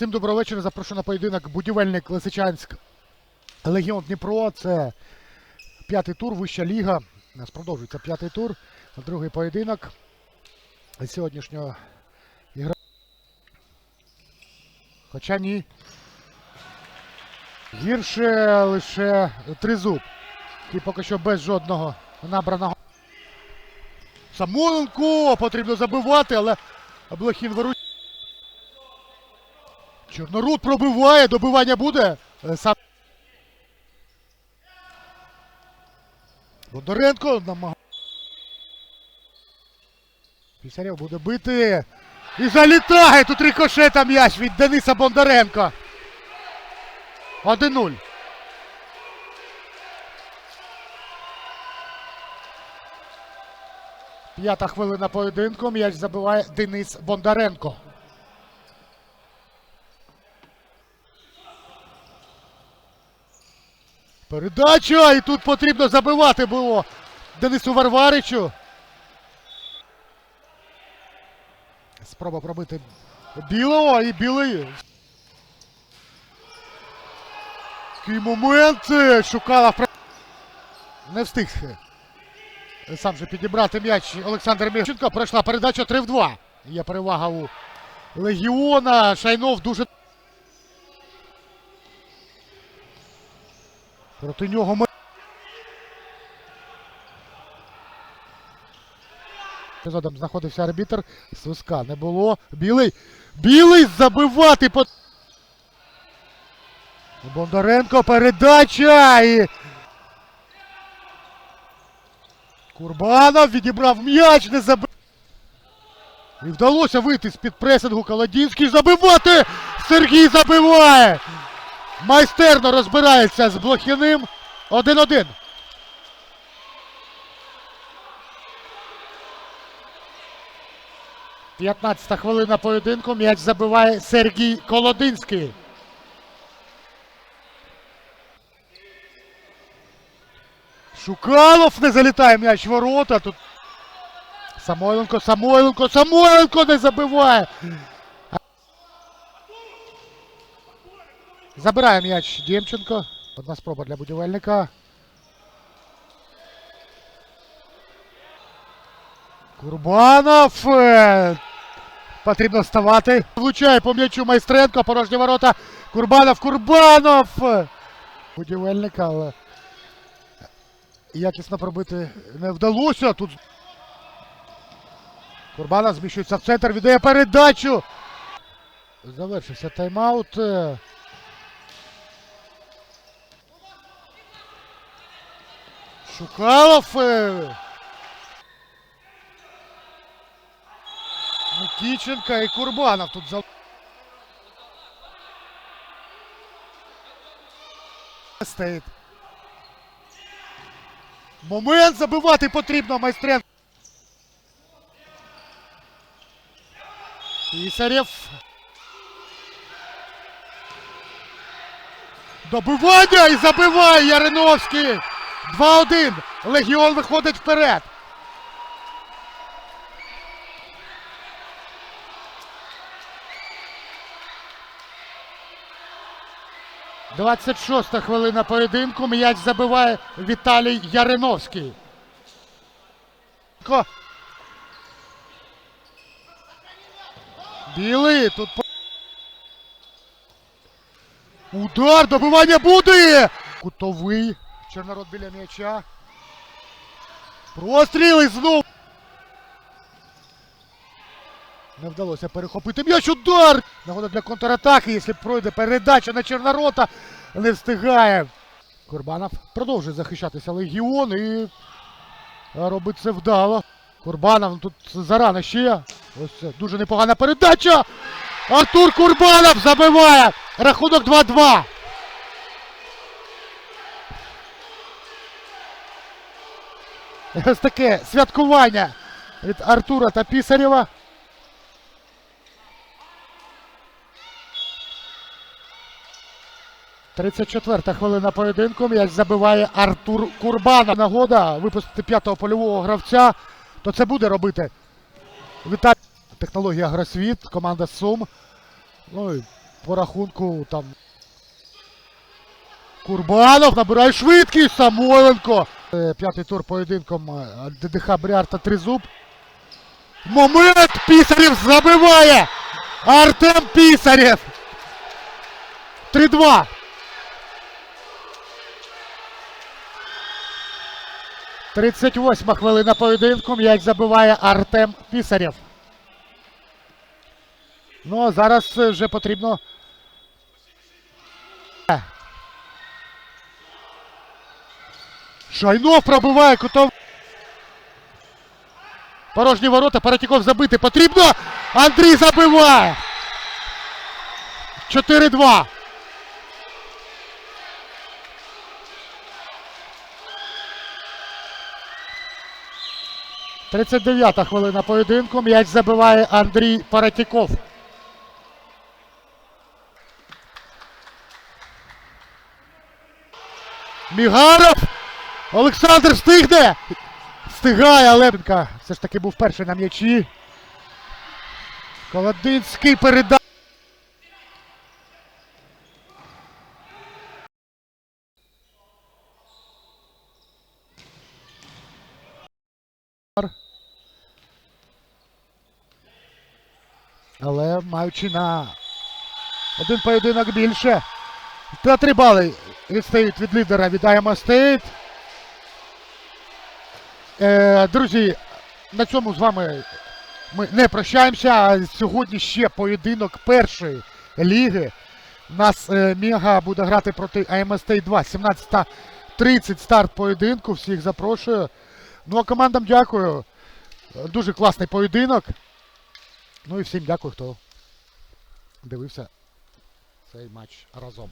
Всім доброго вечора. Запрошую на поєдинок будівельник Лисичанськ Легіон Дніпро. Це п'ятий тур, вища ліга. Нас продовжується п'ятий тур. Другий поєдинок сьогоднішнього ігра. Хоча ні. Гірше лише тризуб. І поки що без жодного набраного. Самоленко потрібно забивати, але Блохін виручує. Чорноруд пробиває, добивання буде. Е, Сам... Бондаренко намагає. Пісарєв буде бити. І залітає тут рикошета м'яч від Дениса Бондаренка. 1-0. П'ята хвилина поєдинку. М'яч забиває Денис Бондаренко. Передача! І тут потрібно забивати було Денису Варваричу. Спроба пробити білого і білий. Такий момент. е, Шукала Не встиг. е, Сам же підібрати м'яч Олександр Міщенко. Пройшла передача 3 в 2. Є перевага у Легіона. Шайнов дуже. Проти нього ми. Епізодом знаходився арбітр. Свиска не було. Білий. Білий забивати по. Бондаренко передача і. Курбанов відібрав м'яч, не забив. І вдалося вийти з-під пресингу Каладінський. Забивати! Сергій забиває! Майстерно розбирається з Блохіним. 1-1. П'ятнадцята хвилина поєдинку. М'яч забиває Сергій Колодинський. Шукалов не залітає м'яч ворота. Тут Самойленко, Самойленко, Самойленко не забиває. Забирає м'яч Дємченко. Одна спроба для будівельника. Курбанов. Потрібно вставати. Влучає по м'ячу Майстренко, порожні ворота. Курбанов, Курбанов. Будівельника, але якісно пробити не вдалося. Тут Курбанов зміщується в центр, віддає передачу. Завершився тайм-аут. Шукалов. е, Никіченко і Курбанов тут за. Стоїть. Момент забивати потрібно майстрен. Писарєв. Добивання і забиває Яриновський. 2-1. Легіон виходить вперед. Двадцять шоста хвилина поєдинку. М'яч забиває Віталій Яриновський. Білий тут. Удар, добивання буде! Кутовий. Чорнород біля м'яча. Простріл і знов. Не вдалося перехопити м'яч. Удар! Нагода для контратаки, якщо пройде передача на Чорнорота, не встигає. Курбанов продовжує захищатися Легіон і робить це вдало. Курбанов тут зарано ще. Ось це дуже непогана передача. Артур Курбанов забиває. Рахунок 2-2. Ось таке святкування від Артура та Пісарєва. Тридцять четверта хвилина поєдинку. М'яч забиває Артур Курбанов. Нагода випустити п'ятого польового гравця. То це буде робити Віталій. Технологія Гросвіт, команда Сум. Ну і по рахунку там. Курбанов набирає швидкість, Самойленко. Е, П'ятий тур поєдинком е, ДДХ Бряр та Тризуб. Момент! Пісарєв забиває! Артем Пісарєв! 3-2. Тридцять восьма хвилина поєдинку. М'яч забиває Артем Пісарєв. Ну а зараз е, вже потрібно. Шайнов пробиває кутов. Порожні ворота, Паратіков забити потрібно. Андрій забиває. 4-2. Тридцять дев'ята хвилина поєдинку. М'яч забиває Андрій Паратіков. Мігаров! Олександр встигне! Встигає Лебенка. Все ж таки був перший на м'ячі. Колодинський передав. Але маючи на один поєдинок більше. Та три бали відстають від лідера від Стейт. Е, друзі, на цьому з вами ми не прощаємося. Сьогодні ще поєдинок першої ліги. У нас е, Мега буде грати проти АМ Стейт 2. 17.30 старт поєдинку. Всіх запрошую. Ну а командам дякую. Дуже класний поєдинок. Ну і всім дякую, хто дивився цей матч разом.